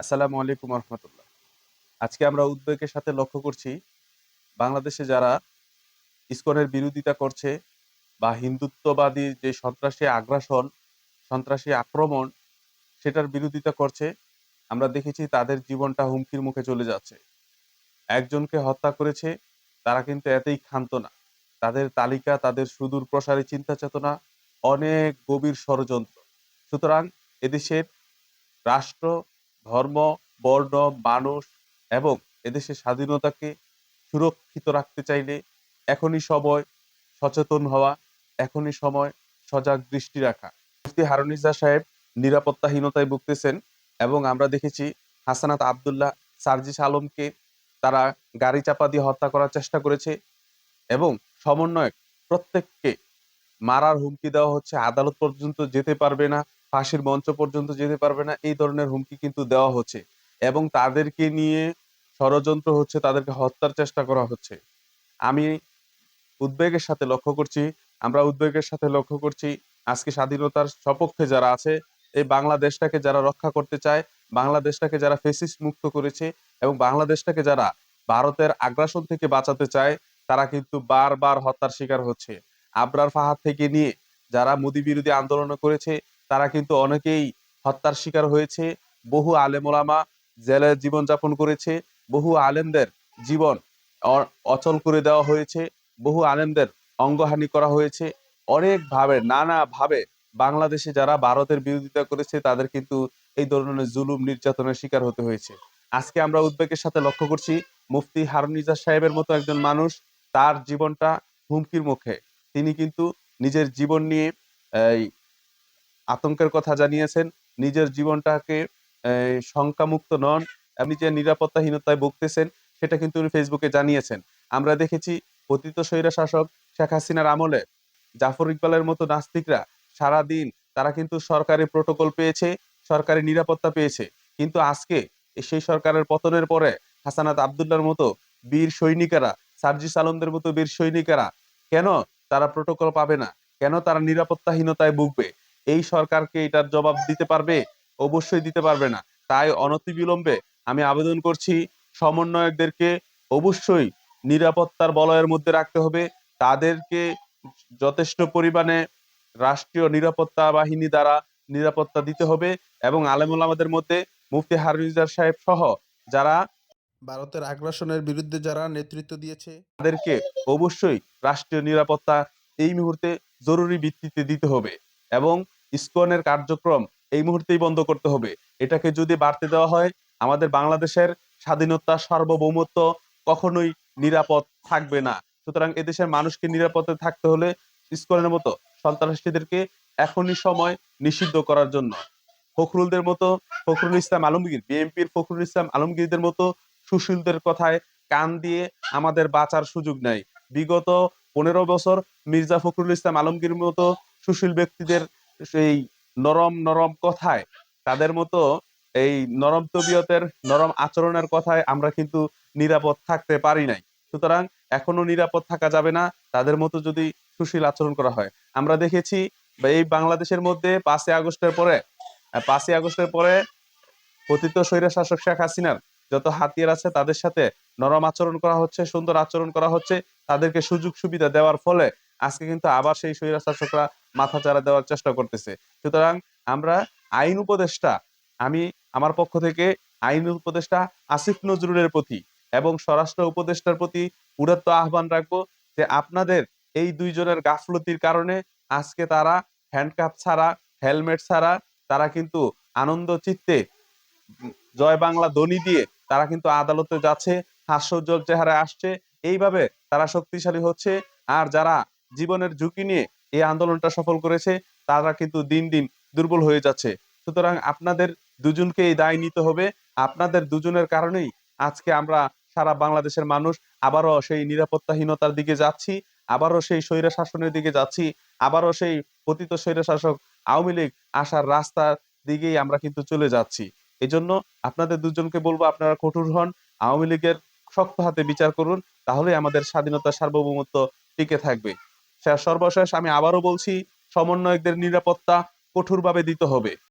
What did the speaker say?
আসসালামু আলাইকুম রহমতুল্লাহ আজকে আমরা উদ্বেগের সাথে লক্ষ্য করছি, বাংলাদেশে যারা ইসকনের বিরোধিতা করছে বা হিন্দুত্ববাদী যে সন্ত্রাসী আগ্রাসন, সন্ত্রাসী আক্রমণ, সেটার বিরোধিতা করছে, আমরা দেখেছি তাদের জীবনটা হুমকির মুখে চলে যাচ্ছে। একজনকে হত্যা করেছে, তারা কিন্তু এতেই ক্ষান্ত না। তাদের তালিকা, তাদের সুদূর প্রসারী চিন্তা চেতনা অনেক গভীর ষড়যন্ত্র। সুতরাং এদেশের রাষ্ট্র ধর্ম, বর্ণ, মানুষ এবং এদেশের স্বাধীনতাকে সুরক্ষিত রাখতে চাইলে এখনই সময় সচেতন হওয়া, এখনই সময় সজাগ দৃষ্টি রাখা। মুফতি হারুনিজা সাহেব নিরাপত্তাহীনতায় ভুগতেছেন এবং আমরা দেখেছি হাসানাত আবদুল্লাহ সার্জিস আলমকে তারা গাড়ি চাপা দিয়ে হত্যা করার চেষ্টা করেছে এবং সমন্বয়ক প্রত্যেককে মারার হুমকি দেওয়া হচ্ছে, আদালত পর্যন্ত যেতে পারবে না। ফাঁসির মঞ্চ পর্যন্ত যেতে পারবে না, এই ধরনের হুমকি কিন্তু দেওয়া হচ্ছে এবং তাদেরকে নিয়ে ষড়যন্ত্র হচ্ছে, তাদেরকে হত্যার চেষ্টা করা হচ্ছে। আমি উদ্বেগের সাথে লক্ষ্য করছি, আমরা উদ্বেগের সাথে লক্ষ্য করছি, আজকে স্বাধীনতার সপক্ষে যারা আছে, এই বাংলাদেশটাকে যারা রক্ষা করতে চায়, বাংলাদেশটাকে যারা ফেসিস মুক্ত করেছে এবং বাংলাদেশটাকে যারা ভারতের আগ্রাসন থেকে বাঁচাতে চায়, তারা কিন্তু বারবার হত্যার শিকার হচ্ছে। আবরার ফাহাদ থেকে নিয়ে যারা মোদী বিরোধী আন্দোলন করেছে তারা কিন্তু অনেকেই হত্যার শিকার হয়েছে। বহু আলেমোলামা জেলে জীবনযাপন করেছে। বহু আলেমদের জীবন অচল করে দেওয়া হয়েছে। বহু আলেমদের অঙ্গহানি করা হয়েছে। অনেক ভাবে, নানা ভাবে বাংলাদেশে যারা ভারতের বিরোধিতা করেছে, তাদের কিন্তু এই ধরনের জুলুম নির্যাতনের শিকার হতে হয়েছে। আজকে আমরা উদ্বেগের সাথে লক্ষ্য করছি মুফতি হারুনিজা সাহেবের মতো একজন মানুষ। তার জীবনটা হুমকির মুখে। তিনি কিন্তু নিজের জীবন নিয়ে আতঙ্কের কথা জানিয়েছেন, নিজের জীবনটাকে শঙ্কামুক্ত নন, আপনি যে নিরাপত্তাহীনতায় ভুগতেছেন, সেটা কিন্তু উনি ফেসবুকে জানিয়েছেন। আমরা দেখেছি পতিত স্বৈরা শাসক শেখ হাসিনার আমলে জাফর ইকবালের মতো নাস্তিকরা সারাদিন তারা কিন্তু সরকারি প্রোটোকল পেয়েছে, সরকারি নিরাপত্তা পেয়েছে। কিন্তু আজকে সেই সরকারের পতনের পরে হাসানাত আবদুল্লার মতো বীর সৈনিকেরা, সার্জিস আলমদের মতো বীর সৈনিকেরা কেন তারা প্রোটোকল পাবে না? কেন তারা নিরাপত্তাহীনতায় ভুগবে? এই সরকারকে এটার জবাব দিতে পারবে? অবশ্যই দিতে পারবে না। তাই অনতিবিলম্বে আমি আবেদন করছি সমন্বয়কদেরকে অবশ্যই নিরাপত্তার বলয়ের মধ্যে রাখতে হবে। তাদেরকে যথেষ্ট পরিমাণে রাষ্ট্রীয় নিরাপত্তা বাহিনী দ্বারা নিরাপত্তা দিতে হবে এবং আলেমুল আমাদের মধ্যে মুফতি হারুজার সাহেব সহ যারা ভারতের আগ্রাসনের বিরুদ্ধে যারা নেতৃত্ব দিয়েছে তাদেরকে অবশ্যই রাষ্ট্রীয় নিরাপত্তা এই মুহূর্তে জরুরি ভিত্তিতে দিতে হবে এবং ইসকনের কার্যক্রম এই মুহূর্তেই বন্ধ করতে হবে। এটাকে যদি বাড়তে দেওয়া হয়, আমাদের বাংলাদেশের স্বাধীনতা, সার্বভৌমত্ব কখনোই নিরাপদ থাকবে না। সুতরাং এদেশের মানুষকে নিরাপদে থাকতে হলে ইসকনের মতো সন্ত্রাসীদেরকে এখনই সময় নিষিদ্ধ করার জন্য। ফখরুলদের মতো ফখরুল ইসলাম আলমগীর, বিএনপির ফখরুল ইসলাম আলমগীরদের মতো সুশীলদের কথায় কান দিয়ে আমাদের বাঁচার সুযোগ নাই। বিগত পনেরো বছর মির্জা ফখরুল ইসলাম আলমগীর মতো সুশীল ব্যক্তিদের সেই নরম নরম কথায়, তাদের মতো এই নরম তবিয়তের, নরম আচরণের কথায় আমরা কিন্তু নিরাপদ থাকতে পারি নাই। সুতরাং এখনও নিরাপদ থাকা যাবে না, তাদের মতো যদি সুশীল আচরণ করা হয়। আমরা দেখেছি এই বাংলাদেশের মধ্যে পাঁচই আগস্টের পরে পাঁচই আগস্টের পরে পতিত স্বৈরা শাসক শেখ হাসিনার যত হাতিয়ার আছে, তাদের সাথে নরম আচরণ করা হচ্ছে, সুন্দর আচরণ করা হচ্ছে, তাদেরকে সুযোগ সুবিধা দেওয়ার ফলে আজকে কিন্তু আবার সেই স্বৈরা শাসকরা মাথা চারা দেওয়ার চেষ্টা করতেছে। সুতরাং আমরা আইন উপদেষ্টা, আমি আমার পক্ষ থেকে আইন উপদেষ্টা আসিফ নজরুলের প্রতি এবং স্বরাষ্ট্র উপদেষ্টার প্রতি উদাত্ত আহ্বান রাখব যে আপনাদের এই দুইজনের গাফলতির কারণে আজকে তারা হ্যান্ডকাপ ছাড়া, হেলমেট ছাড়া, তারা কিন্তু আনন্দ চিত্তে জয় বাংলা ধ্বনি দিয়ে তারা কিন্তু আদালতে যাচ্ছে, হাস্যোজ্জ্বল চেহারায় আসছে। এইভাবে তারা শক্তিশালী হচ্ছে। আর যারা জীবনের ঝুঁকি নিয়ে এই আন্দোলনটা সফল করেছে, তারা কিন্তু দিন দিন দুর্বল হয়ে যাচ্ছে। সুতরাং আপনাদের দুজনকে এই দায় নিতে হবে। আপনাদের দুজনের কারণেই আজকে আমরা সারা বাংলাদেশের মানুষ আবারও সেই নিরাপত্তাহীনতার দিকে যাচ্ছি, আবারও সেই স্বৈরা শাসনের দিকে যাচ্ছি, আবারও সেই পতিত স্বৈরা শাসক আওয়ামী লীগ আসার রাস্তার দিকেই আমরা কিন্তু চলে যাচ্ছি। এই জন্য আপনাদের দুজনকে বলব, আপনারা কঠোর হন, আওয়ামী লীগের শক্ত হাতে বিচার করুন তাহলে আমাদের স্বাধীনতা সার্বভৌমত্ব টিকে থাকবে। সর্বশেষ আমি আবারও বলছি সমন্বয়কদের নিরাপত্তা কঠোরভাবে দিতে হবে।